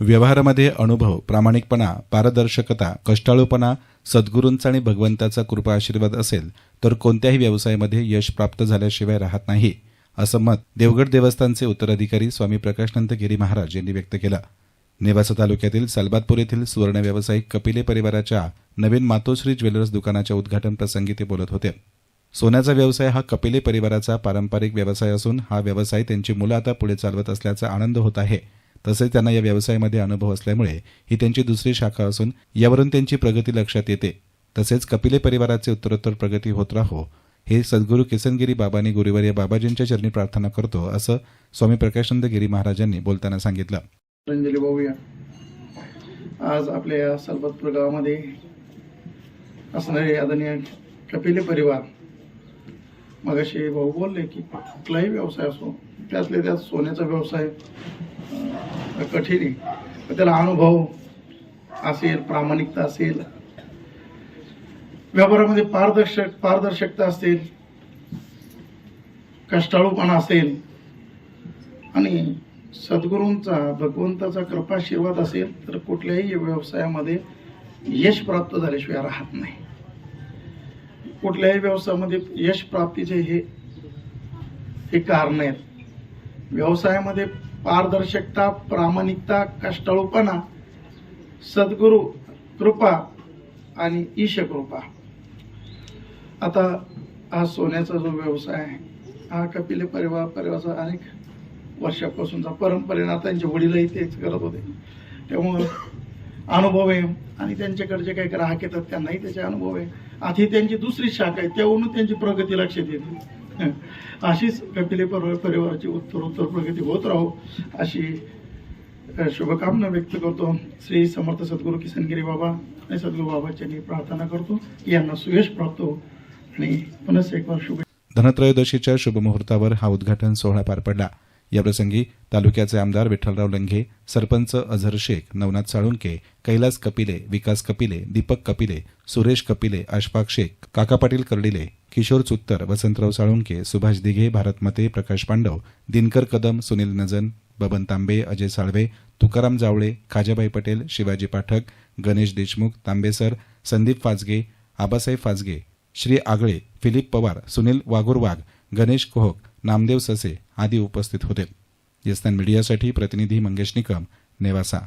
व्यवहारामध्ये अनुभव प्रामाणिकपणा पारदर्शकता कष्टाळूपणा सद्गुरूंचा आणि भगवंताचा कृपा आशीर्वाद असेल तर कोणत्याही व्यवसायामध्ये यश प्राप्त झाल्याशिवाय राहत नाही असं मत देवगड देवस्थानचे उत्तराधिकारी स्वामी प्रकाशनंद गिरी महाराज यांनी व्यक्त केलं. नेवासा तालुक्यातील सलबातपूर येथील सुवर्ण व्यावसायिक कपिले परिवाराच्या नवीन मातोश्री ज्वेलर्स दुकानाच्या उद्घाटन प्रसंगी ते बोलत होते. सोन्याचा व्यवसाय हा कपिले परिवाराचा पारंपरिक व्यवसाय असून हा व्यवसाय त्यांची मुलं आता पुढे चालवत असल्याचा आनंद होत आहे. तसेच त्यांना या व्यवसायामध्ये अनुभव असल्यामुळे ही त्यांची दुसरी शाखा असून यावरून त्यांची प्रगती लक्षात येते. तसेच कपिले परिवाराचे उत्तरोत्तर प्रगती होत राहो हे सद्गुरू किसनगिरी बाबांनी या बाबाजींच्या चरणी प्रार्थना करतो असं स्वामी प्रकाशनंद गिरी महाराजांनी बोलताना सांगितलं. रंजली भाऊया आज आपल्या या गावामध्ये असणारे आदरणीय कपिले परिवार मगाशी भाऊ बोलले की कुठलाही व्यवसाय असो त्यातले त्यात सोन्याचा व्यवसाय कठीण आहे. त्याला अनुभव असेल प्रामाणिकता असेल. व्यवहारामध्ये पारदर्शक पारदर्शकता असेल. कष्टाळूपणा असेल. आणि सद्गुरूंचा भगवंताचा कृपाशीर्वाद असेल तर कुठल्याही व्यवसायामध्ये यश प्राप्त झाल्याशिवाय राहत नाही. कुठल्याही व्यवसायामध्ये यश प्राप्तीचे हे हे कारण आहेत. व्यवसायामध्ये पारदर्शकता प्रामाणिकता कष्टाळूपणा सद्गुरू कृपा आणि ईशकृपा. आता हा सोन्याचा जो व्यवसाय आहे हा कपिल परिवार परिवाराचा अनेक वर्षापासूनचा परंपरेनं आता त्यांचे वडीलही तेच करत होते. त्यामुळं अनुभव आहे. आणि त्यांच्याकडे जे काही ग्राहक येतात त्यांनाही त्याचे अनुभव आहे. आधी ही त्यांची दुसरी शाखा आहे त्यावरून त्यांची प्रगती लक्षात येते अशीच कपिले परिवार परिवाराची उत्तरोत्तर प्रगती होत राहो अशी शुभकामना व्यक्त करतो. श्री समर्थ सद्गुरू किसनगिरी बाबा आणि सद्गुरू बाबाच्या प्रार्थना करतो. यांना सुयश प्राप्त हो. आणि पुनः एक बार शुभ धनत्रयोदशीच्या शुभमुहूर्तावर हा उद्घाटन सोहळा पार पडला. याप्रसंगी तालुक्याचे आमदार विठ्ठलराव लंघे सरपंच अझर शेख नवनाथ साळुंके कैलास कपिले विकास कपिले दीपक कपिले सुरेश कपिले अशफाक शेख काका पाटील कर्डिले किशोर चुत्तर वसंतराव साळुंके सुभाष दिघे भारत मते प्रकाश पांडव दिनकर कदम सुनील नजन बबन तांबे अजय साळवे तुकाराम जावळे खाजाबाई पटेल शिवाजी पाठक गणेश देशमुख तांबेसर संदीप फाजगे आबासाहेब फाजगे श्री आगळे फिलिप पवार सुनील वाघुरवाघ गणेश कोहक नामदेव ससे आदी उपस्थित होते. येस्तन मीडियासाठी प्रतिनिधी मंगेश निकम नेवासा.